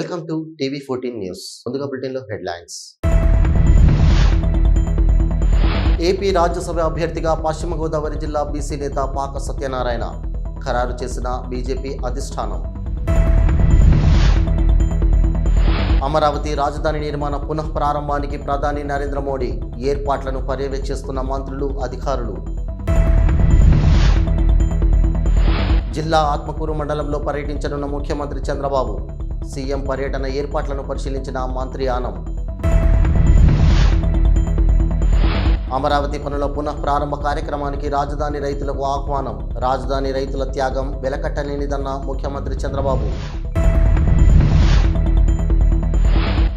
Welcome to TV fourteen news. ముందుగా బులెటిన్లో headlines. AP Rajya Sabha అభ్యర్థిగా పశ్చిమ గోదావరి జిల్లా బీసీ నేత పాక సత్యనారాయణ ఖరారు చేసిన బీజేపీ అధిష్టానం. అమరావతి రాజధాని నిర్మాణ పునః ప్రారంభానికి ప్రధాని నరేంద్ర మోడీ ఏర్పాట్లను పర్యవేక్షిస్తున్న మంత్రులు అధికారులు. జిల్లా ఆత్మకూరు మండలంలో పర్యటించనున్న ముఖ్యమంత్రి చంద్రబాబు సీఎం పర్యటన ఏర్పాట్లను పరిశీలించిన మంత్రి ఆనం. అమరావతి పనుల పునః ప్రారంభ కార్యక్రమానికి రాజధాని రైతులకు ఆహ్వానం. రాజధాని రైతుల త్యాగం వెలకట్టలేనిదన్న ముఖ్యమంత్రి చంద్రబాబు.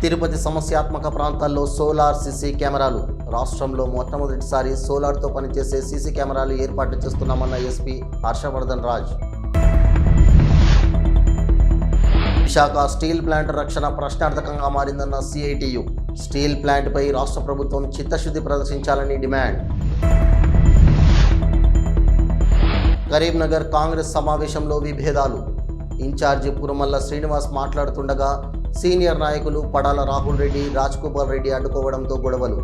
తిరుపతి సమస్యాత్మక ప్రాంతాల్లో సోలార్ సీసీ కెమెరాలు. రాష్ట్రంలో మొట్టమొదటిసారి సోలార్తో పనిచేసే సీసీ కెమెరాలు ఏర్పాటు చేస్తున్నామన్న SP Harshavardhan Raj. Visakha steel plant రక్షణ ప్రశ్నార్థకంగా మారిందన్న సిఐటియు స్టీల్ ప్లాంట్పై రాష్ట్ర ప్రభుత్వం చిత్తశుద్ధి ప్రదర్శించాలని డిమాండ్. కరీంనగర్ కాంగ్రెస్ సమావేశంలో విభేదాలు. ఇన్ఛార్జి పురమల్ల శ్రీనివాస్ మాట్లాడుతుండగా సీనియర్ నాయకులు పడాల రాహుల్ రెడ్డి రాజ్గోపాల్ రెడ్డి అడ్డుకోవడంతో గొడవలు.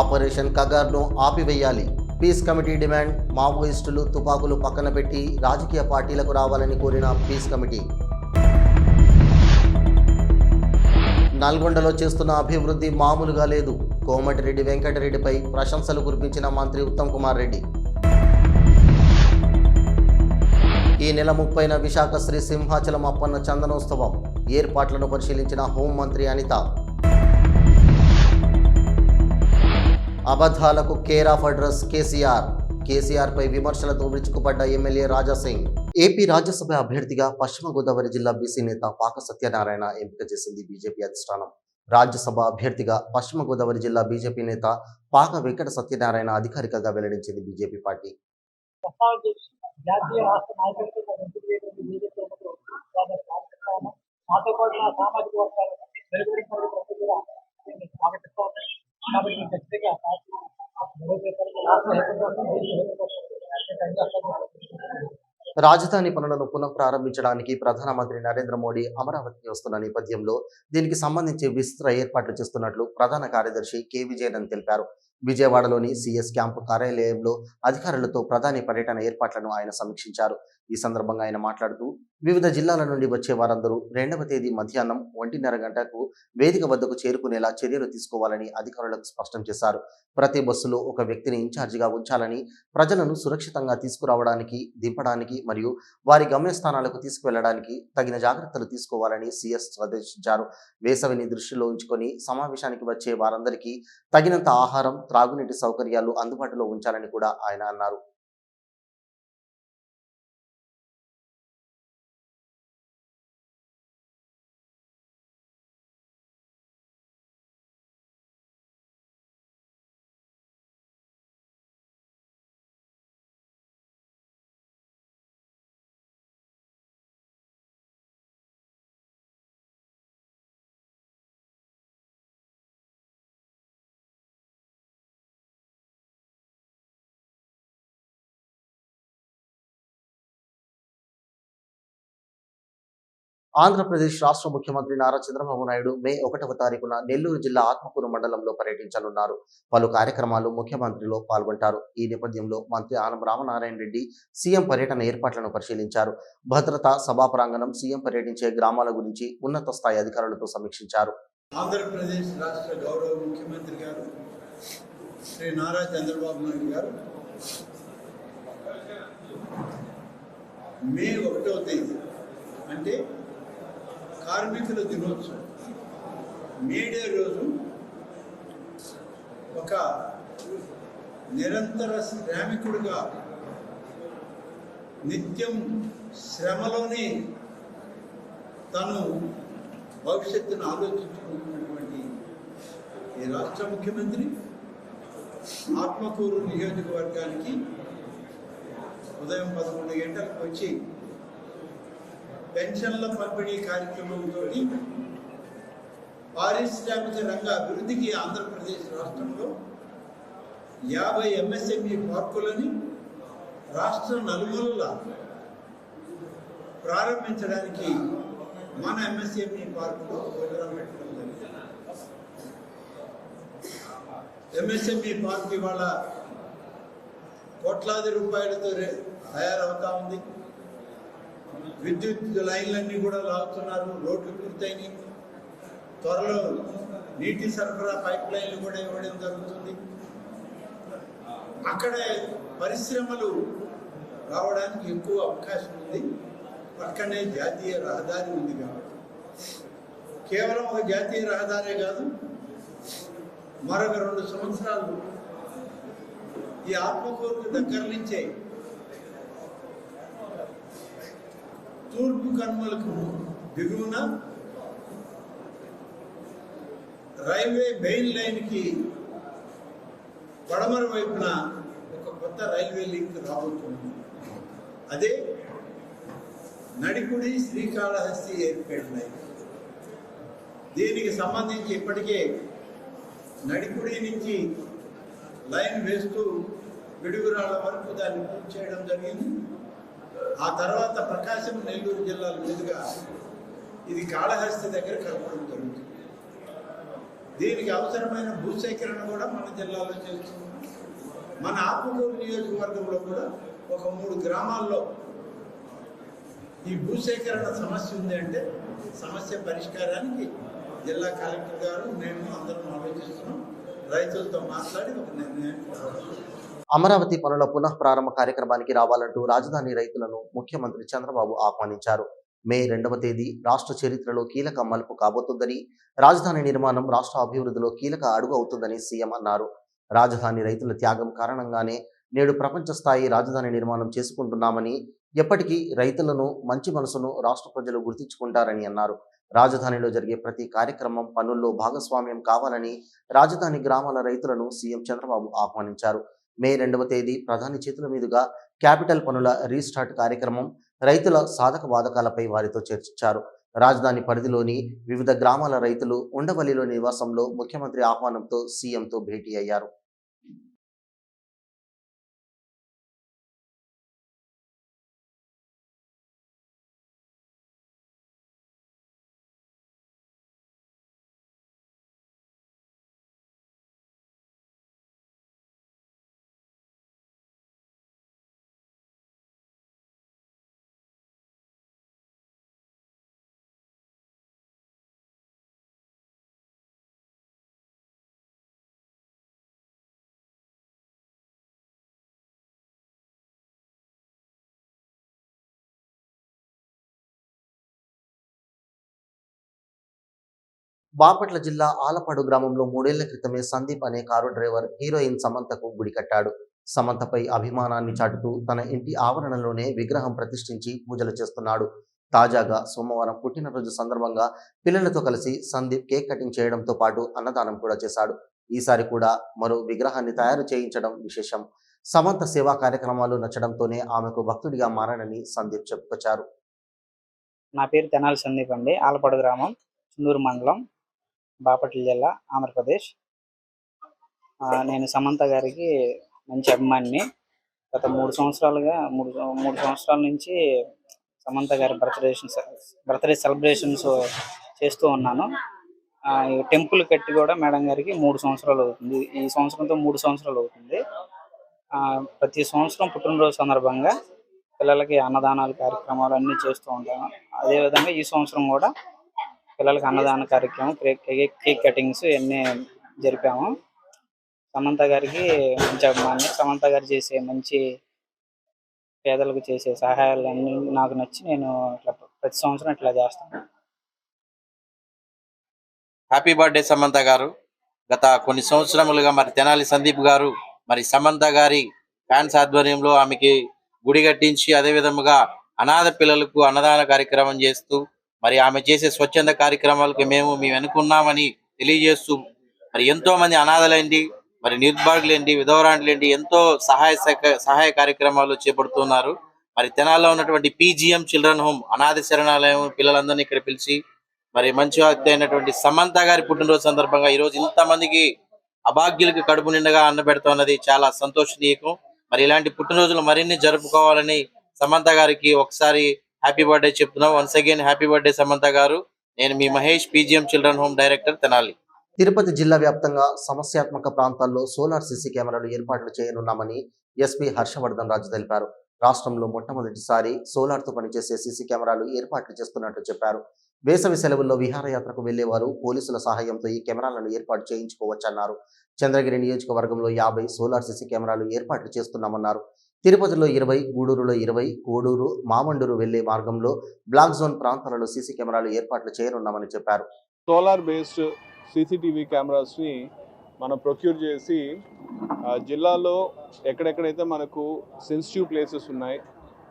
ఆపరేషన్ కగార్ను ఆపివేయాలి. పీస్ కమిటీ డిమాండ్ మావోయిస్టులు తుపాకులు పక్కన పెట్టి రాజకీయ పార్టీలకు రావాలని కోరిన పీస్ కమిటీ. నల్గొండలో చేస్తున్న అభివృద్ధి మామూలుగా లేదు. కోమటిరెడ్డి వెంకటరెడ్డిపై ప్రశంసలు కురిపించిన మంత్రి ఉత్తమ్ కుమార్ రెడ్డి. ఈ నెల ముప్పైన విశాఖ శ్రీ సింహాచలం అప్పన్న చందనోత్సవం. ఏర్పాట్లను పరిశీలించిన హోంమంత్రి Anitha. అబద్ధాలకు care of address KCR. KCR పై విమర్శలతో విరుచుకుపడ్డ ఎమ్మెల్యే రాజాసింగ్ ఏపీ రాజ్యసభ అభ్యర్థిగా పశ్చిమ గోదావరి జిల్లా బీసీ నేత పాక సత్యనారాయణ ఎంపిక చేసింది బీజేపీ అధిష్టానం. రాజ్యసభ అభ్యర్థిగా పశ్చిమ గోదావరి జిల్లా బీజేపీ నేత పాక వెంకట సత్యనారాయణ అధికారికంగా వెల్లడించింది బీజేపీ పార్టీ. పాటు నా సామాజిక వర్గాలు కాబట్టి ఖచ్చితంగా రాజధాని పనులను పునః ప్రారంభించడానికి ప్రధానమంత్రి నరేంద్ర మోడీ అమరావతికి వస్తున్న నేపథ్యంలో దీనికి సంబంధించి విస్తృత ఏర్పాట్లు చేస్తున్నట్లు ప్రధాన కార్యదర్శి కె. విజయనన్ తెలిపారు. విజయవాడలోని సిఎస్ క్యాంపు కార్యాలయంలో అధికారులతో ప్రధాని పర్యటన ఏర్పాట్లను ఆయన సమీక్షించారు. ఈ సందర్భంగా ఆయన మాట్లాడుతూ వివిధ జిల్లాల నుండి వచ్చే వారందరూ రెండవ తేదీ మధ్యాహ్నం ఒంటిన్నర గంటకు వేదిక వద్దకు చేరుకునేలా చర్యలు తీసుకోవాలని అధికారులకు స్పష్టం చేశారు. ప్రతి బస్సులో ఒక వ్యక్తిని ఇన్ఛార్జిగా ఉంచాలని ప్రజలను సురక్షితంగా తీసుకురావడానికి దింపడానికి మరియు వారి గమ్యస్థానాలకు తీసుకువెళ్ళడానికి తగిన జాగ్రత్తలు తీసుకోవాలని సిఎస్ ఆదేశించారు. వేసవిని దృష్టిలో ఉంచుకొని సమావేశానికి వచ్చే వారందరికీ తగినంత ఆహారం త్రాగునీటి సౌకర్యాలు అందుబాటులో ఉంచాలని కూడా ఆయన అన్నారు. ఆంధ్రప్రదేశ్ రాష్ట్ర ముఖ్యమంత్రి నారా చంద్రబాబు నాయుడు మే ఒకటవ తారీఖున నెల్లూరు జిల్లా ఆత్మకూరు మండలంలో పర్యటించనున్నారు. పలు కార్యక్రమాలు ముఖ్యమంత్రిలో పాల్గొంటారు. ఈ నేపథ్యంలో మంత్రి ఆనం రామనారాయణ రెడ్డి సీఎం పర్యటన ఏర్పాట్లను పరిశీలించారు. భద్రత సభా ప్రాంగణం సీఎం పర్యటించే గ్రామాల గురించి ఉన్నత స్థాయి అధికారులతో సమీక్షించారు. ఆంధ్రప్రదేశ్ రాష్ట్ర గౌరవ ముఖ్యమంత్రి గారు శ్రీ నారా చంద్రబాబు నాయుడు గారు మే తేదీ అంటే కార్మికుల దినోత్సవం. మేడే రోజు ఒక నిరంతర శ్రామికుడిగా నిత్యం శ్రమలోనే తను భవిష్యత్తును ఆలోచించుకుంటున్నటువంటి ఈ రాష్ట్ర ముఖ్యమంత్రి ఆత్మకూరు నియోజకవర్గానికి ఉదయం పదకొండు గంటలకు వచ్చి పెన్షన్ల పంపిణీ కార్యక్రమంతో పారిశ్రామిక రంగ అభివృద్ధికి ఆంధ్రప్రదేశ్ రాష్ట్రంలో యాభై ఎంఎస్ఎంఈ పార్కులని రాష్ట్ర నలుమూలల ప్రారంభించడానికి మన ఎంఎస్ఎంఈ పార్కులో ప్రోగ్రాం పెట్టడం జరిగింది. ఎంఎస్ఎంఈ పార్క్ ఇవాళ కోట్లాది రూపాయలతో తయారవుతా ఉంది. విద్యుత్ లైన్లన్నీ కూడా లాగుతున్నారు రోడ్లు పూర్తయినాయి. త్వరలో నీటి సరఫరా పైప్ లైన్లు కూడా ఇవ్వడం జరుగుతుంది. అక్కడే పరిశ్రమలు రావడానికి ఎక్కువ అవకాశం ఉంది. పక్కనే జాతీయ రహదారి ఉంది కాబట్టి. కేవలం ఒక జాతీయ రహదారే కాదు మరొక రెండు సంవత్సరాలు ఈ ఆత్మకూరుకు దగ్గర నుంచే తూర్పు కర్మలకు దిగువన రైల్వే మెయిన్ లైన్కి పడమర వైపున ఒక కొత్త రైల్వే లింక్ రాబోతుంది. అదే నడికుడి శ్రీకాళహస్తి ఎయిర్పోర్ట్ లైన్. దీనికి సంబంధించి ఇప్పటికే నడికుడి నుంచి లైన్ వేస్తూ విడుగురాళ్ళ వరకు దాన్ని పూర్తి చేయడం జరిగింది. ఆ తర్వాత ప్రకాశం నెల్లూరు జిల్లాల మీదుగా ఇది కాళహస్తి దగ్గర కలపడం జరుగుతుంది. దీనికి అవసరమైన భూసేకరణ కూడా మన జిల్లాలో చేస్తున్నాం. మన ఆత్మకూరు నియోజకవర్గంలో కూడా ఒక మూడు గ్రామాల్లో ఈ భూసేకరణ సమస్య ఉంది అంటే సమస్య పరిష్కారానికి జిల్లా కలెక్టర్ గారు మేము అందరం ఆలోచిస్తున్నాం. రైతులతో మాట్లాడి ఒక నిర్ణయం అమరావతి పనుల పునః ప్రారంభ కార్యక్రమానికి రావాలంటూ రాజధాని రైతులను ముఖ్యమంత్రి చంద్రబాబు ఆహ్వానించారు. మే రెండవ తేదీ రాష్ట్ర చరిత్రలో కీలక మలుపు కాబోతుందని రాజధాని నిర్మాణం రాష్ట్ర అభివృద్ధిలో కీలక అడుగు అవుతుందని సీఎం అన్నారు. రాజధాని రైతుల త్యాగం కారణంగానే నేడు ప్రపంచ స్థాయి రాజధాని నిర్మాణం చేసుకుంటున్నామని ఎప్పటికీ రైతులను మంచి మనసును రాష్ట్ర ప్రజలు గుర్తించుకుంటారని అన్నారు. రాజధానిలో జరిగే ప్రతి కార్యక్రమం పనుల్లో భాగస్వామ్యం కావాలని రాజధాని గ్రామాల రైతులను సీఎం చంద్రబాబు ఆహ్వానించారు. మే రెండవ తేదీ ప్రధాని చేతుల మీదుగా క్యాపిటల్ పనుల రీస్టార్ట్ కార్యక్రమం రైతుల సాధక బాధకాలపై వారితో చర్చించారు. రాజధాని పరిధిలోని వివిధ గ్రామాల రైతులు ఉండవల్లిలో నివాసంలో ముఖ్యమంత్రి ఆహ్వానంతో సీఎంతో భేటీ అయ్యారు. బాపట్ల జిల్లా ఆలపాడు గ్రామంలో మూడేళ్ళ క్రితమే సందీప్ అనే కారు డ్రైవర్ హీరోయిన్ సమంతకు గుడి కట్టాడు. సమంతపై అభిమానాన్ని చాటుతూ తన ఇంటి ఆవరణలోనే విగ్రహం ప్రతిష్ఠించి పూజలు చేస్తున్నాడు. తాజాగా సోమవారం పుట్టినరోజు సందర్భంగా పిల్లలతో కలిసి సందీప్ కేక్ కటింగ్ చేయడంతో పాటు అన్నదానం కూడా చేశాడు. ఈసారి కూడా మరో విగ్రహాన్ని తయారు చేయించడం విశేషం. సమంత సేవా కార్యక్రమాలు నచ్చడంతోనే ఆమెకు భక్తుడిగా మారానని సందీప్ చెప్పుకొచ్చారు. నా పేరు తెనాలి సందీప్ అండి. ఆలపాడు గ్రామం చిందూరు మండలం బాపట్ల జిల్లా ఆంధ్రప్రదేశ్. ఆ, నేను సమంత గారికి మంచి అభిమానిని. గత మూడు సంవత్సరాలుగా మూడు మూడు సంవత్సరాల నుంచి సమంత గారి బర్త్డే బర్త్డే సెలబ్రేషన్స్ చేస్తూ ఉన్నాను. ఆ, ఈ టెంపుల్ కట్టి కూడా మేడం గారికి మూడు సంవత్సరాలు అవుతుంది. ఈ సంవత్సరంతో మూడు సంవత్సరాలు అవుతుంది. ఆ, ప్రతి సంవత్సరం పుట్టినరోజు సందర్భంగా పిల్లలకి అన్నదానాలు కార్యక్రమాలు అన్ని చేస్తూ ఉంటాను. అదేవిధంగా ఈ సంవత్సరం కూడా పిల్లలకి అన్నదాన కార్యక్రమం కేక్ కటింగ్స్ ఇవన్నీ జరిపాము. సమంత గారికి మంచి అభిమాని సమంత గారు చేసే మంచి పేదలకు చేసే సహాయాలు అన్ని నాకు నచ్చి నేను ఇట్లా ప్రతి సంవత్సరం ఇట్లా చేస్తాను. హ్యాపీ బర్త్డే సమంత గారు. గత కొన్ని సంవత్సరములుగా మరి తెనాలి సందీప్ గారు మరి సమంత గారి ఫ్యాన్స్ ఆధ్వర్యంలో ఆమెకి గుడి కట్టించి అదే విధముగా అనాథ పిల్లలకు అన్నదాన కార్యక్రమం చేస్తూ మరి ఆమె చేసే స్వచ్ఛంద కార్యక్రమాలకు మేము మేము అనుకున్నామని తెలియజేస్తూ మరి ఎంతో మంది అనాథలేంటి మరి నిర్భాగులేంటి విధవరాండ్లేంటి ఎంతో సహాయ సహక- సహాయ కార్యక్రమాలు చేపడుతున్నారు. మరి తెనాల్లో ఉన్నటువంటి పీజీఎం చిల్డ్రన్ హోమ్ అనాథ శరణాలయం పిల్లలందరినీ ఇక్కడ పిలిచి మరి మంచి అయినటువంటి సమంత గారి పుట్టినరోజు సందర్భంగా ఈ రోజు ఇంతమందికి అభాగ్యులకు కడుపు నిండగా అన్న పెడుతున్నది చాలా సంతోషనీయకం. మరి ఇలాంటి పుట్టినరోజులు మరిన్ని జరుపుకోవాలని సమంత గారికి ఒకసారి హ్యాపీ బర్త్డే చెప్తున్నాం. Once again happy birthday Samantha గారు. నేను మీ Mahesh PGM children home director Tenali. Tirupati జిల్లా వ్యాప్తంగా సమస్యాత్మక ప్రాంతాల్లో సోలార్ సీసీ కెమెరాలు ఏర్పాట్లు చేయనున్నామని ఎస్పీ హర్షవర్ధన్ రాజు తెలిపారు. రాష్ట్రంలో మొట్టమొదటిసారి సోలార్తో పనిచేసే సీసీ కెమెరాలు ఏర్పాట్లు చేస్తున్నట్లు చెప్పారు. వేసవి సెలవుల్లో విహారయాత్రకు వెళ్ళేవారు పోలీసుల సహాయంతో ఈ కెమెరాలను ఏర్పాటు చేయించుకోవచ్చన్నారు. చంద్రగిరి నియోజకవర్గంలో యాభై సోలార్ సీసీ కెమెరాలు ఏర్పాట్లు చేస్తున్నామన్నారు. తిరుపతిలో ఇరవై గూడూరులో ఇరవై కోడూరు మామండూరు వెళ్ళే మార్గంలో బ్లాక్ జోన్ ప్రాంతాలలో సీసీ కెమెరాలు ఏర్పాట్లు చేయనున్నామని చెప్పారు. సోలార్ బేస్డ్ సీసీటీవీ కెమెరాస్ని మనం ప్రొక్యూర్ చేసి జిల్లాలో ఎక్కడెక్కడైతే మనకు సెన్సిటివ్ ప్లేసెస్ ఉన్నాయి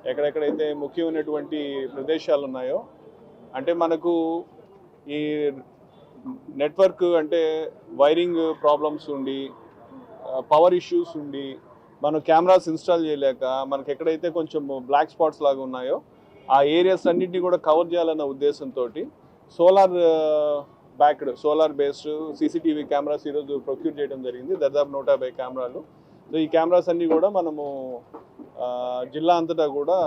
ఎక్కడెక్కడైతే ముఖ్యమైనటువంటి ప్రదేశాలు ఉన్నాయో అంటే మనకు ఈ నెట్వర్క్ అంటే వైరింగ్ ప్రాబ్లమ్స్ ఉండి పవర్ ఇష్యూస్ ఉండి మనం కెమెరాస్ ఇన్స్టాల్ చేయలేక మనకి ఎక్కడైతే కొంచెం బ్లాక్ స్పాట్స్ లాగా ఉన్నాయో ఆ ఏరియాస్ అన్నింటినీ కూడా కవర్ చేయాలన్న ఉద్దేశంతో solar backed solar based CCTV cameras ఈరోజు ప్రొక్యూర్ చేయడం జరిగింది. దాదాపు నూట యాభై కెమెరాలు. సో ఈ కెమెరాస్ అన్నీ కూడా మనము జిల్లా అంతటా కూడా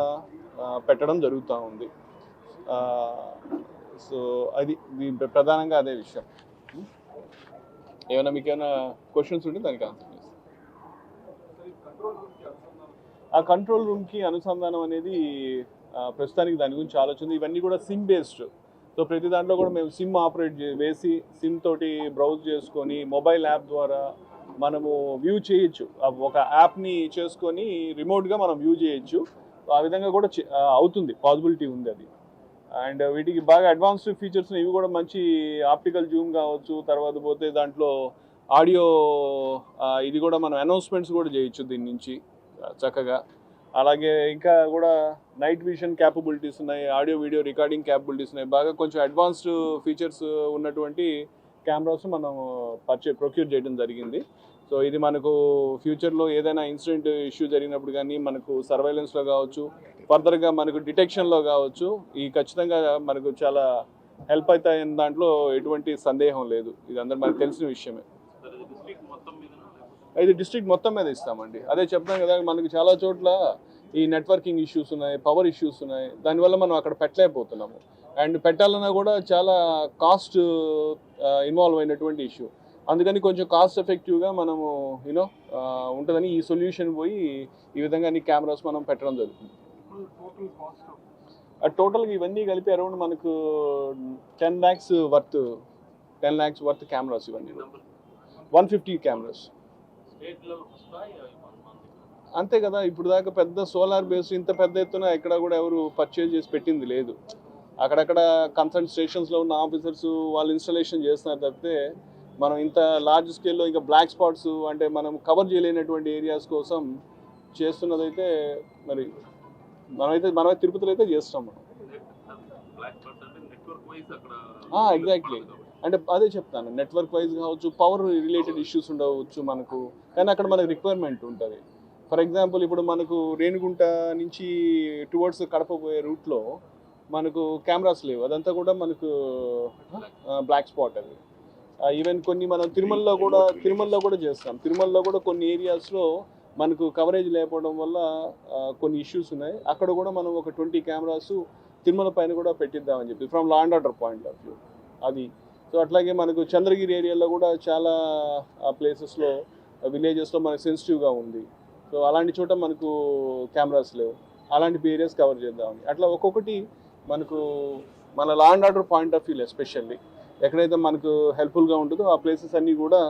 పెట్టడం జరుగుతూ ఉంది. సో అది ప్రధానంగా అదే విషయం. ఏమైనా మీకు ఏమైనా క్వశ్చన్స్ ఉంటే దానికి ఆన్సర్ ఆ కంట్రోల్ రూమ్కి అనుసంధానం అనేది ప్రస్తుతానికి దాని గురించి ఆలోచన ఇవన్నీ కూడా సిమ్ బేస్డ్ సో ప్రతి దాంట్లో కూడా మేము సిమ్ ఆపరేట్ చే వేసి సిమ్ తోటి బ్రౌజ్ చేసుకొని మొబైల్ యాప్ ద్వారా మనము వ్యూ చేయొచ్చు. ఒక యాప్ని చేసుకొని రిమోట్గా మనం వ్యూ చేయొచ్చు. ఆ విధంగా కూడా చే- అవుతుంది. పాసిబిలిటీ ఉంది అది. అండ్ వీటికి బాగా అడ్వాన్స్డ్ ఫీచర్స్ ఇవి కూడా మంచి ఆప్టికల్ జూమ్ కావచ్చు తర్వాత పోతే దాంట్లో ఆడియో ఇది కూడా మనం అనౌన్స్మెంట్స్ కూడా చేయొచ్చు దీని నుంచి చక్కగా. అలాగే ఇంకా కూడా నైట్ విజన్ క్యాపబిలిటీస్ ఉన్నాయి ఆడియో వీడియో రికార్డింగ్ క్యాపబిలిటీస్ ఉన్నాయి. బాగా కొంచెం అడ్వాన్స్డ్ ఫీచర్స్ ఉన్నటువంటి కెమెరాస్ మనం పర్చే ప్రొక్యూర్ చేయడం జరిగింది. సో ఇది మనకు ఫ్యూచర్లో ఏదైనా ఇన్సిడెంట్ ఇష్యూ జరిగినప్పుడు కానీ మనకు సర్వైలెన్స్లో కావచ్చు ఫర్దర్గా మనకు డిటెక్షన్లో కావచ్చు ఈ ఖచ్చితంగా మనకు చాలా హెల్ప్ అవుతాయని దాంట్లో ఎటువంటి సందేహం లేదు. ఇది అందరూ మనకు తెలిసిన విషయమే. ఇది డిస్ట్రిక్ట్ మొత్తం మీద ఇస్తామండి. అదే చెప్తాం కదా మనకి చాలా చోట్ల ఈ నెట్వర్కింగ్ ఇష్యూస్ ఉన్నాయి పవర్ ఇష్యూస్ ఉన్నాయి. దానివల్ల మనం అక్కడ పెట్టలేకపోతున్నాము. అండ్ పెట్టాలన్నా కూడా చాలా కాస్ట్ ఇన్వాల్వ్ అయినటువంటి ఇష్యూ అందుకని కొంచెం కాస్ట్ ఎఫెక్టివ్గా మనము యూనో ఉంటుందని ఈ సొల్యూషన్ పోయి ఈ విధంగా అన్ని కెమెరాస్ మనం పెట్టడం జరుగుతుంది. టోటల్గా ఇవన్నీ కలిపి అరౌండ్ మనకు ten lakhs worth ten lakhs worth cameras ఇవన్నీ. వన్ ఫిఫ్టీ కెమెరాస్ అంతే కదా ఇప్పుడు దాకా పెద్ద సోలార్ బేస్ ఇంత పెద్ద ఎత్తున ఎక్కడ కూడా ఎవరు పర్చేజ్ చేసి పెట్టింది లేదు. అక్కడక్కడ కన్సల్ట్ స్టేషన్స్లో ఉన్న ఆఫీసర్స్ వాళ్ళు ఇన్స్టాలేషన్ చేస్తున్నారు తప్పితే మనం ఇంత లార్జ్ స్కేల్లో ఇంకా బ్లాక్ స్పాట్స్ అంటే మనం కవర్ చేయలేనటువంటి ఏరియాస్ కోసం చేస్తున్నదైతే మరి మనమైతే మనమైతే తిరుపతిలో అయితే చేస్తాం మనం. ఎగ్జాక్ట్లీ అంటే అదే చెప్తాను నెట్వర్క్ వైజ్ కావచ్చు పవర్ రిలేటెడ్ ఇష్యూస్ ఉండవచ్చు మనకు కానీ అక్కడ మనకు రిక్వైర్మెంట్ ఉంటుంది. ఫర్ ఎగ్జాంపుల్ ఇప్పుడు మనకు రేణిగుంట నుంచి టువర్డ్స్ కడప పోయే రూట్లో మనకు కెమెరాస్ లేవు. అదంతా కూడా మనకు బ్లాక్ స్పాట్ అది. ఈవెన్ కొన్ని మనం తిరుమలలో కూడా తిరుమలలో కూడా చేస్తాం. తిరుమలలో కూడా కొన్ని ఏరియాస్లో మనకు కవరేజ్ లేకపోవడం వల్ల కొన్ని ఇష్యూస్ ఉన్నాయి. అక్కడ కూడా మనం ఒక ట్వంటీ కెమెరాస్ తిరుమల పైన కూడా పెట్టిద్దామని చెప్పి from law and order point of view అది. సో అట్లాగే మనకు చంద్రగిరి ఏరియాలో కూడా చాలా ప్లేసెస్లో విలేజెస్లో మనకు సెన్సిటివ్గా ఉంది. సో అలాంటి చోట మనకు కెమెరాస్ లేవు. అలాంటి ఏరియాస్ కవర్ చేద్దామని అట్లా ఒక్కొక్కటి మనకు మన law and order point of వ్యూలో ఎస్పెషల్లీ ఎక్కడైతే మనకు హెల్ప్ఫుల్గా ఉంటుందో ఆ ప్లేసెస్ అన్నీ కూడా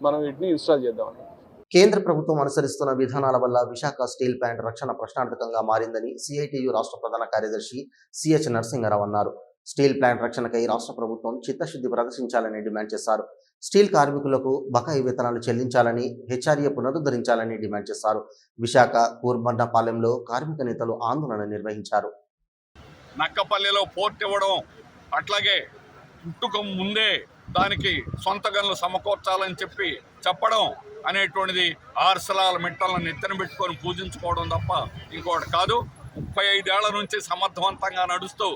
మనం వీటిని ఇన్స్టాల్ చేద్దామని కేంద్ర ప్రభుత్వం అనుసరిస్తున్న విధానాల వల్ల విశాఖ స్టీల్ ప్లాంట్ రక్షణ ప్రశ్నార్థకంగా మారిందని సిఐటియు రాష్ట్ర ప్రధాన కార్యదర్శి సిహెచ్ నరసింహారావు అన్నారు. స్టీల్ ప్లాంట్ రక్షణకై రాష్ట్ర ప్రభుత్వం చిత్తశుద్ధి ప్రదర్శించాలని డిమాండ్ చేశారు. స్టీల్ కార్మికులకు బకాయి వేతనాలు చెల్లించాలని హెచ్ఆర్ఏ పునరుద్ధరించాలని డిమాండ్ చేశారు. విశాఖ కూర్బండపాలెంలో కార్మిక నేతలు ఆందోళన నిర్వహించారు. నక్కపల్లిలో పోర్ట్ ఇవ్వడం అట్లాగే పుట్టుక ముందే దానికి సొంత గనులు సమకూర్చాలని చెప్పి చెప్పడం అనేటువంటిది ఆర్సలాల మిట్టలను నెత్తిన పెట్టుకొని పూజించుకోవడం తప్ప ఇంకోటి కాదు. ముప్పై ఐదేళ్ళ నుంచి సమర్థవంతంగా నడుస్తూ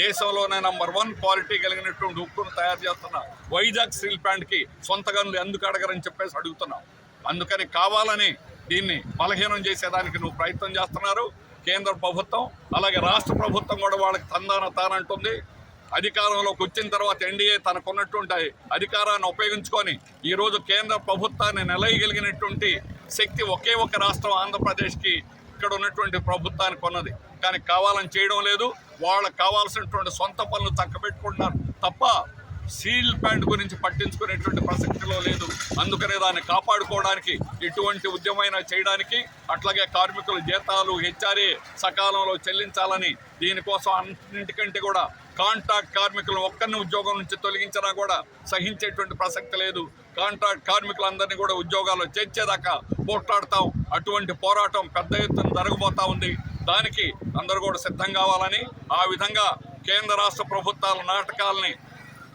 దేశంలోనే నంబర్ వన్ క్వాలిటీ కలిగినటువంటి ఉక్కును తయారు చేస్తున్న వైజాగ్ స్టీల్ ప్లాంట్కి సొంత గనులు ఎందుకు అడగరని చెప్పేసి అడుగుతున్నాం. అందుకని కావాలని దీన్ని బలహీనం చేసేదానికి నువ్వు ప్రయత్నం చేస్తున్నారు. కేంద్ర ప్రభుత్వం అలాగే రాష్ట్ర ప్రభుత్వం కూడా వాళ్ళకి తందాన తానంటుంది. అధికారంలోకి వచ్చిన తర్వాత ఎన్డీఏ తనకున్నటువంటి అధికారాన్ని ఉపయోగించుకొని ఈరోజు కేంద్ర ప్రభుత్వాన్ని నిలయగలిగినటువంటి శక్తి ఒకే ఒక రాష్ట్రం ఆంధ్రప్రదేశ్కి ఇక్కడ ఉన్నటువంటి ప్రభుత్వానికి ఉన్నది. కానీ కావాలని చేయడం లేదు. వాళ్ళకి కావాల్సినటువంటి సొంత పనులు చక్కబెట్టుకుంటున్నారు తప్ప సీల్ ప్యాంట్ గురించి పట్టించుకునేటువంటి ప్రసక్తిలో లేదు. అందుకనే దాన్ని కాపాడుకోవడానికి ఇటువంటి ఉద్యమైనా చేయడానికి అట్లాగే కార్మికుల జీతాలు హెచ్ఆర్ఏ సకాలంలో చెల్లించాలని దీనికోసం అన్నింటికంటే కూడా కాంట్రాక్ట్ కార్మికులు ఒక్కరిని ఉద్యోగం నుంచి తొలగించినా కూడా సహించేటువంటి ప్రసక్తి లేదు. కాంట్రాక్ట్ కార్మికులందరినీ కూడా ఉద్యోగాల్లో చేర్చేదాకా పోట్లాడతాం. అటువంటి పోరాటం పెద్ద ఎత్తున జరగబోతా ఉంది. దానికి అందరూ కూడా సిద్ధం కావాలని ఆ విధంగా కేంద్ర రాష్ట్ర ప్రభుత్వాల నాటకాలని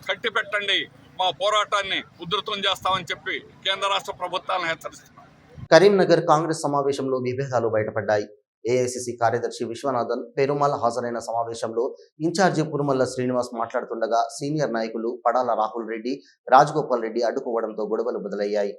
కట్టిపెట్టండి మా పోరాటాన్ని ఉధృతం చేస్తామని చెప్పి కేంద్ర రాష్ట్ర ప్రభుత్వాలను హెచ్చరిస్తున్నాం కరీంనగర్ కాంగ్రెస్ సమావేశంలో విభేదాలు బయటపడ్డాయి ఏఐసిసి కార్యదర్శి విశ్వనాథన్ పెరుమాల్ హాజరైన సమావేశంలో ఇన్ఛార్జి పురుమల్ల శ్రీనివాస్ మాట్లాడుతుండగా సీనియర్ నాయకులు పడాల రాహుల్ రెడ్డి రాజగోపాల్ రెడ్డి అడ్డుకోవడంతో గొడవలు మొదలయ్యాయి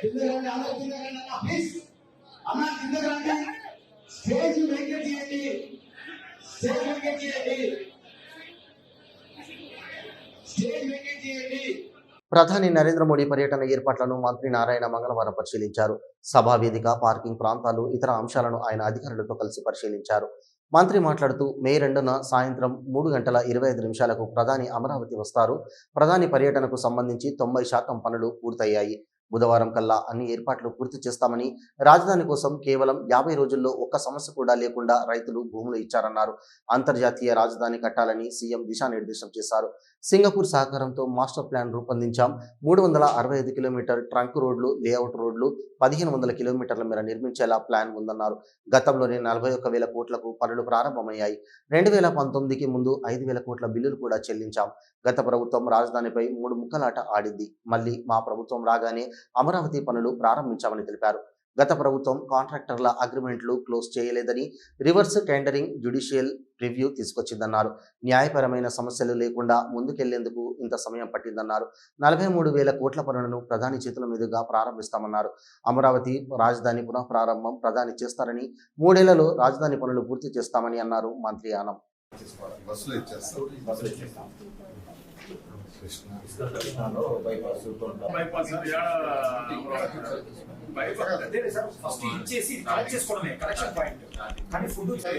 కిందకి అందరూ కిందకి అన్న ప్లీజ్ అన్న కిందకి రండి స్టేజ్ వెంకట్ చేయండి స్టేజ్ చేయండి స్టేజ్ చేయండి ప్రధాని నరేంద్ర మోడీ పర్యటన ఏర్పాట్లను మంత్రి నారాయణ మంగళవారం పరిశీలించారు. సభా వేదిక పార్కింగ్ ప్రాంతాలు ఇతర అంశాలను ఆయన అధికారులతో కలిసి పరిశీలించారు. మంత్రి మాట్లాడుతూ మే రెండున సాయంత్రం మూడు గంటల ఇరవై ఐదు నిమిషాలకు ప్రధాని అమరావతి వస్తారు. ప్రధాని పర్యటనకు సంబంధించి తొంభై శాతం పనులు పూర్తయ్యాయి. బుధవారం కల్లా అన్ని ఏర్పాట్లు పూర్తి చేస్తామని రాజధాని కోసం కేవలం యాభై రోజుల్లో ఒక్క సమస్య కూడా లేకుండా రైతులు భూములు ఇచ్చారన్నారు. అంతర్జాతీయ రాజధాని కట్టాలని సీఎం దిశానిర్దేశం చేశారు. సింగపూర్ సహకారంతో మాస్టర్ ప్లాన్ రూపొందించాం. మూడు వందల అరవై ఐదు కిలోమీటర్ ట్రంక్ రోడ్లు లేఅవుట్ రోడ్లు పదిహేను వందల కిలోమీటర్ల మేర నిర్మించేలా ప్లాన్ ఉందన్నారు. గతంలోనే నలభై ఒక్క వేల కోట్లకు పనులు ప్రారంభమయ్యాయి. రెండు వేల పంతొమ్మిదికి ముందు ఐదు వేల కోట్ల బిల్లులు కూడా చెల్లించాం. గత ప్రభుత్వం రాజధానిపై మూడు ముక్కలాట ఆడింది. మళ్ళీ మా ప్రభుత్వం రాగానే అమరావతి పనులు ప్రారంభించామని తెలిపారు. గత ప్రభుత్వం కాంట్రాక్టర్ల అగ్రిమెంట్లు క్లోజ్ చేయలేదని రివర్స్ టెండరింగ్ జ్యుడిషియల్ రివ్యూ తీసుకొచ్చిందన్నారు. న్యాయపరమైన సమస్యలు లేకుండా ముందుకెళ్ళేందుకు ఇంత సమయం పట్టిందన్నారు. నలభై మూడు వేల కోట్ల పనులను ప్రధాని చేతుల మీదుగా ప్రారంభిస్తామన్నారు. అమరావతి రాజధాని పునః ప్రారంభం ప్రధాని చేస్తారని మూడేళ్ళలో రాజధాని పనులు పూర్తి చేస్తామని అన్నారు మంత్రి ఆనం. బస్సులు ఇచ్చేస్తాం ఫస్ట్ ఇచ్చేసి కలెక్ట్ చేసుకోవడమే కలెక్షన్ పాయింట్ కానీ ఫుడ్ వచ్చిన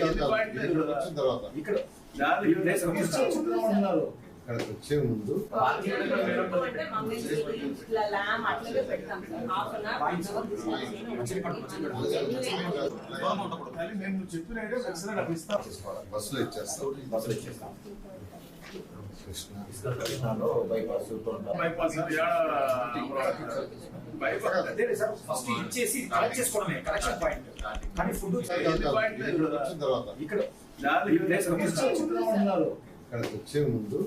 తర్వాత. ఇక్కడ ఇక్కడికి వచ్చే ముందు అంటే మమ్మీ ఇట్లా ల్యామ్ ఇచ్చేస్తాం కృష్ణ. ఫస్ట్ ఇచ్చేసి కలెక్ట్ చేసుకోవడమే కలెక్షన్ పాయింట్ కానీ ఫుడ్ వచ్చిన తర్వాత. ఇక్కడ ఇక్కడికి వచ్చే ముందు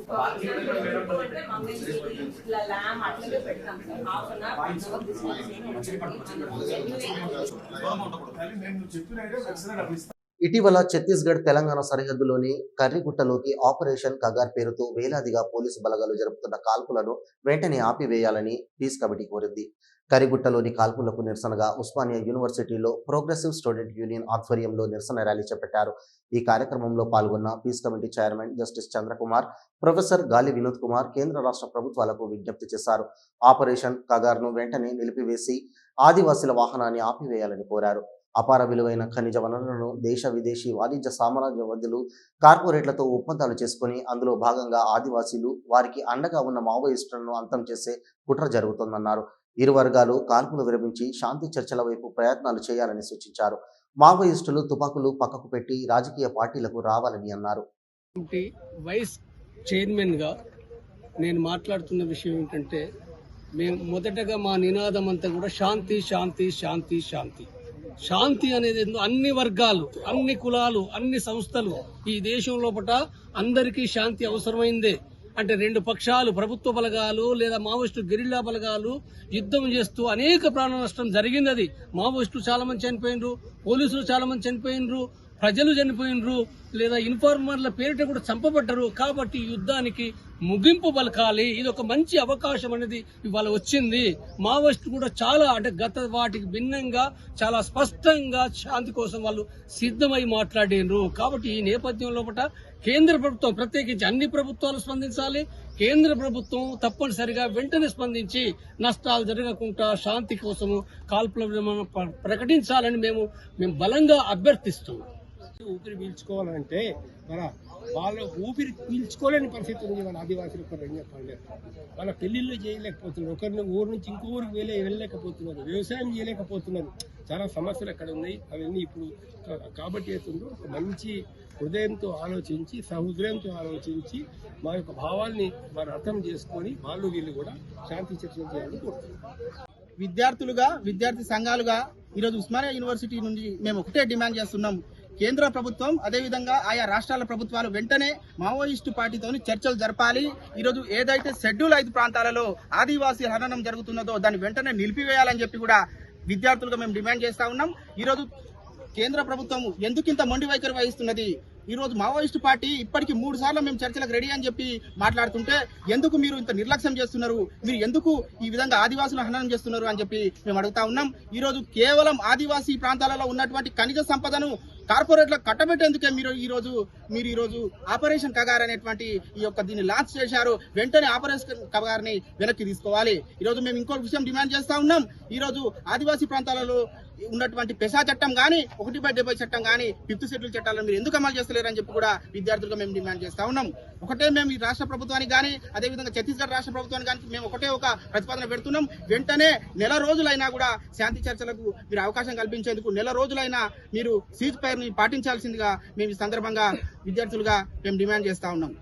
చెప్పిన ఇటీవల ఛత్తీస్గఢ్ తెలంగాణ సరిహద్దులోని కర్రిగుట్టలోకి ఆపరేషన్ కగార్ పేరుతో వేలాదిగా పోలీసు బలగాలు జరుపుతున్న కాల్పులను వెంటనే ఆపివేయాలని పీస్ కమిటీ కోరింది. కరిగుట్టలోని కాల్పులకు నిరసనగా ఉస్మానియా యూనివర్సిటీలో ప్రోగ్రెసివ్ స్టూడెంట్ యూనియన్ ఆధ్వర్యంలో నిరసన ర్యాలీ చేపట్టారు. ఈ కార్యక్రమంలో పాల్గొన్న peace committee chairman justice Chandrakumar professor Gali Vinod Kumar కేంద్ర రాష్ట్ర ప్రభుత్వాలకు విజ్ఞప్తి చేశారు. ఆపరేషన్ కగార్ను వెంటనే నిలిపివేసి ఆదివాసీల వాహనాన్ని ఆపివేయాలని కోరారు. అపార విలువైన ఖనిజ వనరులను దేశ విదేశీ వాణిజ్య సామ్రాజ్యవాదులు కార్పొరేట్లతో ఒప్పందాలు చేసుకుని అందులో భాగంగా ఆదివాసీలు వారికి అండగా ఉన్న మావోయిస్టులను అంతం చేసే కుట్ర జరుగుతోందన్నారు. ఇరు వర్గాలు కాల్పులు విరమించి శాంతి చర్చల వైపు ప్రయత్నాలు చేయాలని సూచించారు. మావోయిస్టులు తుపాకులు పక్కకు పెట్టి రాజకీయ పార్టీలకు రావాలని అన్నారు. వైస్ చైర్మన్గా నేను మాట్లాడుతున్న విషయం ఏంటంటే మేము మొదటగా మా నినాదం అంతా కూడా శాంతి శాంతి శాంతి శాంతి. శాంతి అనేది అన్ని వర్గాలు అన్ని కులాలు అన్ని సంస్థలు ఈ దేశం లోపల అందరికీ శాంతి అవసరమైందే. అంటే రెండు పక్షాలు ప్రభుత్వ బలగాలు లేదా మావోయిస్టు గెరిల్లా బలగాలు యుద్ధం చేస్తూ అనేక ప్రాణ నష్టం జరిగింది అది. మావోయిస్టులు చాలా మంది చనిపోయినరు పోలీసులు చాలా మంది చనిపోయినరు ప్రజలు చనిపోయినరు లేదా ఇన్ఫార్మర్ల పేరిట కూడా చంపబడ్డరు కాబట్టి ఈ యుద్ధానికి ముగింపు పలకాలి. ఇది ఒక మంచి అవకాశం అనేది ఇవాళ వచ్చింది. మావోయిస్టు కూడా చాలా అంటే గత వాటికి భిన్నంగా చాలా స్పష్టంగా శాంతి కోసం వాళ్ళు సిద్ధమై మాట్లాడినరు. కాబట్టి ఈ నేపథ్యం లోపల కేంద్ర ప్రభుత్వం ప్రత్యేకించి అన్ని ప్రభుత్వాలు స్పందించాలి. కేంద్ర ప్రభుత్వం తప్పనిసరిగా వెంటనే స్పందించి నష్టాలు జరగకుండా శాంతి కోసము కాల్పుల ప్రకటించాలని మేము మేము బలంగా అభ్యర్థిస్తున్నాం. ఊపిరి పీల్చుకోవాలంటే మన వాళ్ళ ఊపిరి పీల్చుకోలేని పరిస్థితి ఉంది మన ఆదివాసులు ఒక రెండు చెప్పండి వాళ్ళ పెళ్ళిళ్ళు చేయలేకపోతున్నారు. ఒకరిని ఊరు నుంచి ఇంకో ఊరికి వెళ్ళే వెళ్ళలేకపోతున్నారు. వ్యవసాయం చేయలేకపోతున్నారు. చాలా సమస్యలు అక్కడ ఉన్నాయి. అవన్నీ ఇప్పుడు కాబట్టి అవుతుందో ఒక మంచి హృదయంతో ఆలోచించి సహృదయంతో ఆలోచించి మా యొక్క భావాల్ని వారు అర్థం చేసుకొని వాళ్ళు వీళ్ళు కూడా శాంతి చర్చలు చేయాలని కోరుతున్నాం. విద్యార్థులుగా విద్యార్థి సంఘాలుగా ఈరోజు ఉస్మానియా యూనివర్సిటీ నుండి మేము ఒకటే డిమాండ్ చేస్తున్నాం. కేంద్ర ప్రభుత్వం అదేవిధంగా ఆయా రాష్ట్రాల ప్రభుత్వాలు వెంటనే మావోయిస్టు పార్టీతో చర్చలు జరపాలి. ఈరోజు ఏదైతే షెడ్యూల్ ఐదు ప్రాంతాలలో ఆదివాసీ హననం జరుగుతున్నదో దాన్ని వెంటనే నిలిపివేయాలని చెప్పి కూడా విద్యార్థులుగా మేము డిమాండ్ చేస్తా ఉన్నాం. ఈరోజు కేంద్ర ప్రభుత్వం ఎందుకు ఇంత మొండి వైఖరి వహిస్తున్నది? ఈ రోజు మావోయిస్టు పార్టీ ఇప్పటికి మూడు సార్లు మేము చర్చలకు రెడీ అని చెప్పి మాట్లాడుతుంటే ఎందుకు మీరు ఇంత నిర్లక్ష్యం చేస్తున్నారు? మీరు ఎందుకు ఈ విధంగా ఆదివాసులు హననం చేస్తున్నారు అని చెప్పి మేము అడుగుతా ఉన్నాం. ఈరోజు కేవలం ఆదివాసీ ప్రాంతాలలో ఉన్నటువంటి ఖనిజ సంపదను కార్పొరేట్లకు కట్టబెట్టేందుకే మీరు ఈ రోజు మీరు ఈ రోజు ఆపరేషన్ కగార్ అనేటువంటి ఈ యొక్క దీన్ని లాంచ్ చేశారు. వెంటనే ఆపరేషన్ కగార్ని వెనక్కి తీసుకోవాలి. ఈ రోజు మేము ఇంకో విషయం డిమాండ్ చేస్తా ఉన్నాం. ఈ రోజు ఆదివాసీ ప్రాంతాలలో ఉన్నటువంటి పెసా చట్టం కానీ ఒకటి బై డెబ్బై చట్టం కానీ ఫిఫ్త్ షెడ్యూల్ చట్టాలను మీరు ఎందుకు అమలు చేస్తలేరని చెప్పి కూడా విద్యార్థులుగా మేము డిమాండ్ చేస్తా ఉన్నాం. ఒకటే మేము ఈ రాష్ట్ర ప్రభుత్వానికి కానీ అదేవిధంగా ఛత్తీస్గఢ్ రాష్ట్ర ప్రభుత్వానికి కానీ మేము ఒకటే ఒక ప్రతిపాదన పెడుతున్నాం. వెంటనే నెల రోజులైనా కూడా శాంతి చర్చలకు మీరు అవకాశం కల్పించేందుకు నెల రోజులైనా మీరు సీజ్ని పాటించాల్సిందిగా మేము ఈ సందర్భంగా విద్యార్థులుగా మేము డిమాండ్ చేస్తా ఉన్నాం.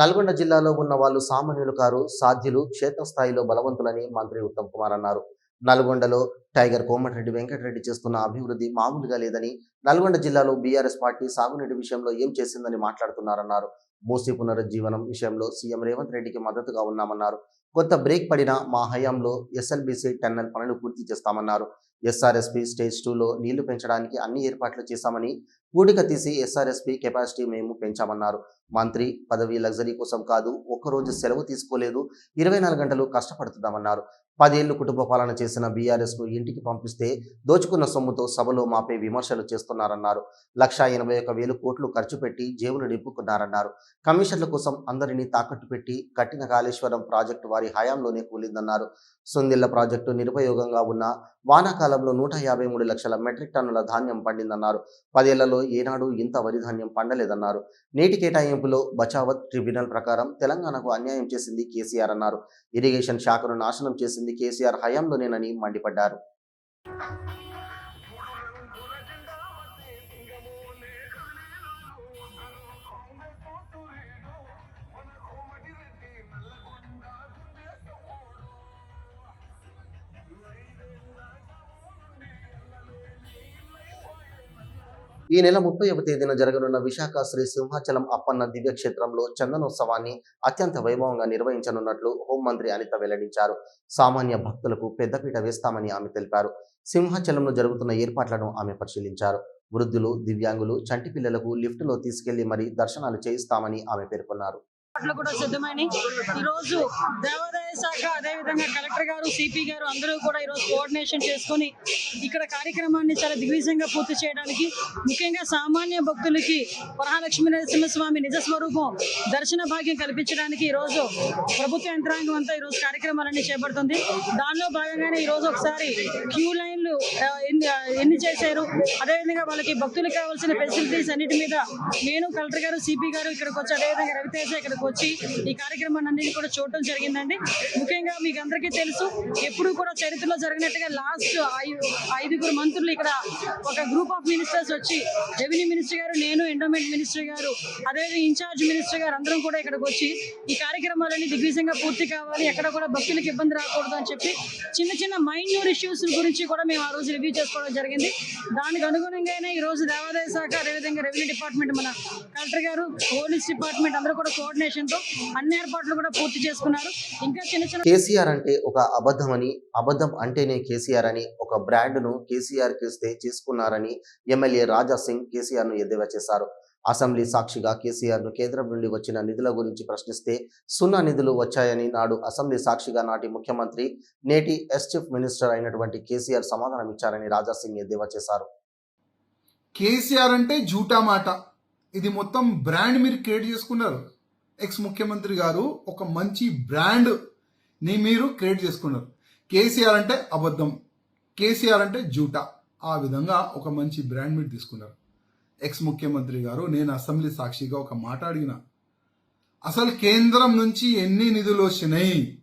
నల్గొండ జిల్లాలో ఉన్న వాళ్ళు సామాన్యులు కారు సాధ్యులు క్షేత్రస్థాయిలో బలవంతులని మంత్రి ఉత్తమ్ కుమార్ అన్నారు. నల్గొండలో టైగర్ కోమటిరెడ్డి వెంకటరెడ్డి చేస్తున్న అభివృద్ధి మామూలుగా లేదని నల్గొండ జిల్లాలో బీఆర్ఎస్ పార్టీ సాగునీటి విషయంలో ఏం చేసిందని మాట్లాడుతున్నారన్నారు. మూసీ పునరుజ్జీవనం విషయంలో సీఎం రేవంత్ రెడ్డికి మద్దతుగా ఉన్నామన్నారు. కొత్త బ్రేక్ పడిన మా హయాంలో ఎస్ఎల్బీసీ టన్నెల్ పనులు పూర్తి చేస్తామన్నారు. ఎస్ఆర్ఎస్పీ స్టేజ్ టూలో నీళ్ళు పెంచడానికి అన్ని ఏర్పాట్లు చేశామని కూడిక తీసి ఎస్ఆర్ఎస్పీ కెపాసిటీ మేము పెంచామన్నారు. మంత్రి పదవి లగ్జరీ కోసం కాదు ఒక్కరోజు సెలవు తీసుకోలేదు ఇరవై నాలుగు గంటలు కష్టపడుతున్నామన్నారు. పదేళ్ళు కుటుంబ పాలన చేసిన బీఆర్ఎస్ను ఇంటికి పంపిస్తే దోచుకున్న సొమ్ముతో సభలో మాపై విమర్శలు చేస్తున్నారన్నారు. లక్షా ఎనభై ఒక వేలు కోట్లు ఖర్చు పెట్టి జేబులు నింపుకున్నారన్నారు. కమిషన్ల కోసం అందరినీ తాకట్టు పెట్టి కట్టిన కాళేశ్వరం ప్రాజెక్టు వారి హయాంలోనే కూలిందన్నారు. సుందిళ్ళ ప్రాజెక్టు నిరుపయోగంగా ఉన్న వానాకాలంలో నూట యాభై మూడు లక్షల మెట్రిక్ టన్నుల ధాన్యం పండిందన్నారు. పదేళ్ళలో ఏనాడు ఇంత వరి ధాన్యం పండలేదన్నారు. నీటి కేటాయింపులో బచావత్ ట్రిబ్యునల్ ప్రకారం తెలంగాణకు అన్యాయం చేసింది కేసీఆర్ అన్నారు. ఇరిగేషన్ శాఖను నాశనం చేసింది కేసీఆర్ హయాంలోనేనని మండిపడ్డారు. ఈ నెల ముప్పైవ తేదీన జరగనున్న విశాఖ శ్రీ సింహాచలం అప్పన్న దివ్యక్షేత్రంలో చందనోత్సవాన్ని అత్యంత వైభవంగా నిర్వహించనున్నట్లు హోంమంత్రి అనిత వెల్లడించారు. సామాన్య భక్తులకు పెద్దపీట వేస్తామని ఆమె తెలిపారు. సింహాచలంలో జరుగుతున్న ఏర్పాట్లను ఆమె పరిశీలించారు. వృద్ధులు దివ్యాంగులు చంటి పిల్లలకు లిఫ్టులో తీసుకెళ్ళి మరీ దర్శనాలు చేయిస్తామని ఆమె పేర్కొన్నారు. కూడా సిద్ధమైనవి ఈ రోజు దేవాదాయ శాఖ అదేవిధంగా కలెక్టర్ గారు సిపి గారు అందరూ కూడా ఈ రోజు కోఆర్డినేషన్ చేసుకొని ఇక్కడ కార్యక్రమాన్ని చాలా దిగ్విజయంగా పూర్తి చేయడానికి ముఖ్యంగా సామాన్య భక్తులకి వరహాలక్ష్మీ నరసింహస్వామి నిజ స్వరూపం దర్శన భాగ్యం కల్పించడానికి ఈ రోజు ప్రభుత్వ యంత్రాంగం అంతా ఈ రోజు కార్యక్రమాలన్నీ చేపడుతుంది. దానిలో భాగంగానే ఈ రోజు ఒకసారి క్యూ లైన్లు ఎన్ని చేశారు? అదేవిధంగా వాళ్ళకి భక్తులకు కావాల్సిన ఫెసిలిటీస్ అన్నిటి మీద నేను కలెక్టర్ గారు సిపి గారు ఇక్కడికి వచ్చి అదేవిధంగా రవితేజ ఇక్కడికి వచ్చి ఈ కార్యక్రమాన్ని అన్నింటినీ కూడా చూడటం జరిగిందండి. ముఖ్యంగా మీకు అందరికీ తెలుసు ఎప్పుడు కూడా చరిత్రలో జరిగినట్టుగా లాస్ట్ ఐదుగురు మంత్రులు ఇక్కడ ఒక గ్రూప్ ఆఫ్ మినిస్టర్స్ వచ్చి రెవెన్యూ మినిస్టర్ గారు నేను ఎండోమెంట్ మినిస్టర్ గారు అదేవిధంగా ఇన్ఛార్జ్ మినిస్టర్ గారు అందరం కూడా ఇక్కడికి వచ్చి ఈ కార్యక్రమాలన్నీ దిగ్విజయంగా పూర్తి కావాలి ఎక్కడ కూడా భక్తులకు ఇబ్బంది రాకూడదు అని చెప్పి చిన్న చిన్న మైన్యూర్ ఇష్యూస్ గురించి కూడా మేము ఆ రోజు రివ్యూ చేసుకోవడం జరిగింది. దానికి అనుగుణంగానే ఈ రోజు దేవాదాయ శాఖ అదేవిధంగా రెవెన్యూ డిపార్ట్మెంట్ మన కలెక్టర్ గారు పోలీస్ డిపార్ట్మెంట్ అందరూ కూడా కోఆర్డినేషన్తో అన్ని ఏర్పాట్లు కూడా పూర్తి చేసుకున్నారు. ఇంకా కేసీఆర్ అంటే ఒక అబద్ధమని అబద్ధం అంటేనే కేసీఆర్ అని ఒక బ్రాండ్ను కేసీఆర్ ఇస్తే చేసుకున్నారని ఎమ్మెల్యే రాజా సింగ్ కేసీఆర్ను ఎద్దేవా చేశారు. అసెంబ్లీ సాక్షిగా కేసీఆర్ను కేంద్రం నుండి వచ్చిన నిధుల గురించి ప్రశ్నిస్తే సున్నా నిధులు వచ్చాయని నాడు అసెంబ్లీ సాక్షిగా నాటి ముఖ్యమంత్రి నేటి ఎస్ చీఫ్ మినిస్టర్ అయినటువంటి కేసీఆర్ సమాధానం ఇచ్చారని రాజా సింగ్ ఎద్దేవా చేశారు. కేసీఆర్ అంటే జూటా మాట. ఇది మొత్తం బ్రాండ్ మీరు క్రియేట్ చేసుకున్నారు. ఎక్స్ ముఖ్యమంత్రి గారు ఒక మంచి బ్రాండ్ ని మీరు క్రియేట్ చేసుకున్నారు. కేసీఆర్ అంటే అబద్ధం. కేసీఆర్ అంటే జూటా. ఆ విధంగా ఒక మంచి బ్రాండ్ మీరు తీసుకున్నారు. ఎక్స్ ముఖ్యమంత్రి గారు నేను అసెంబ్లీ సాక్షిగా ఒక మాట అడిగిన. అసలు కేంద్రం నుంచి ఎన్ని నిధులు వచ్చినాయి?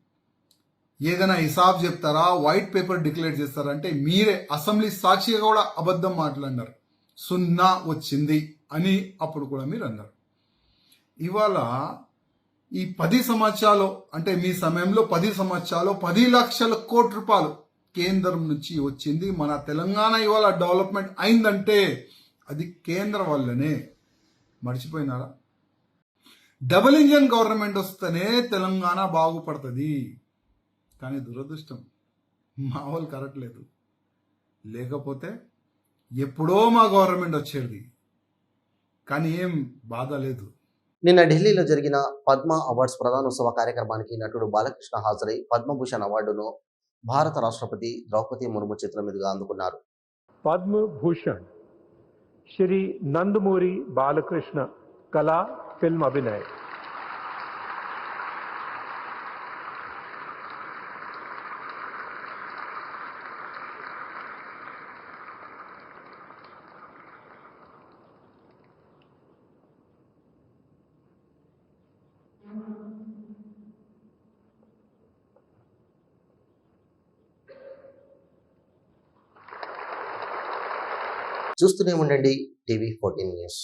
ఏదైనా హిసాబ్ చెప్తారా? వైట్ పేపర్ డిక్లేర్ చేస్తారా? అంటే మీరే అసెంబ్లీ సాక్షిగా కూడా అబద్ధం మాట్లాడినారు. సున్నా వచ్చింది అని అప్పుడు కూడా మీరు అన్నారు. ఇవాళ ఈ పది సంవత్సరాలు అంటే మీ సమయంలో పది సంవత్సరాలు పది లక్షల కోట్ల రూపాయలు కేంద్రం నుంచి వచ్చింది. మన తెలంగాణ ఇవాళ డెవలప్మెంట్ అయిందంటే అది కేంద్రం వల్లనే. మర్చిపోయినారా? డబుల్ ఇంజన్ గవర్నమెంట్ వస్తేనే తెలంగాణ బాగుపడుతుంది. కానీ దురదృష్టం మా వాళ్ళు కరెక్ట్ లేదు. లేకపోతే ఎప్పుడో మా గవర్నమెంట్ వచ్చేది. కానీ ఏం బాధ లేదు. నిన్న ఢిల్లీలో జరిగిన పద్మ అవార్డ్స్ ప్రధానోత్సవ కార్యక్రమానికి నటుడు బాలకృష్ణ హాజరై పద్మభూషణ్ అవార్డును భారత రాష్ట్రపతి ద్రౌపది ముర్ము చిత్రం మీదుగా అందుకున్నారు. పద్మభూషణ్ శ్రీ నందమూరి బాలకృష్ణ కళా ఫిల్మ్ అభినయ్. చూస్తూనే ఉండండి టీవీ ఫోర్టీన్ న్యూస్.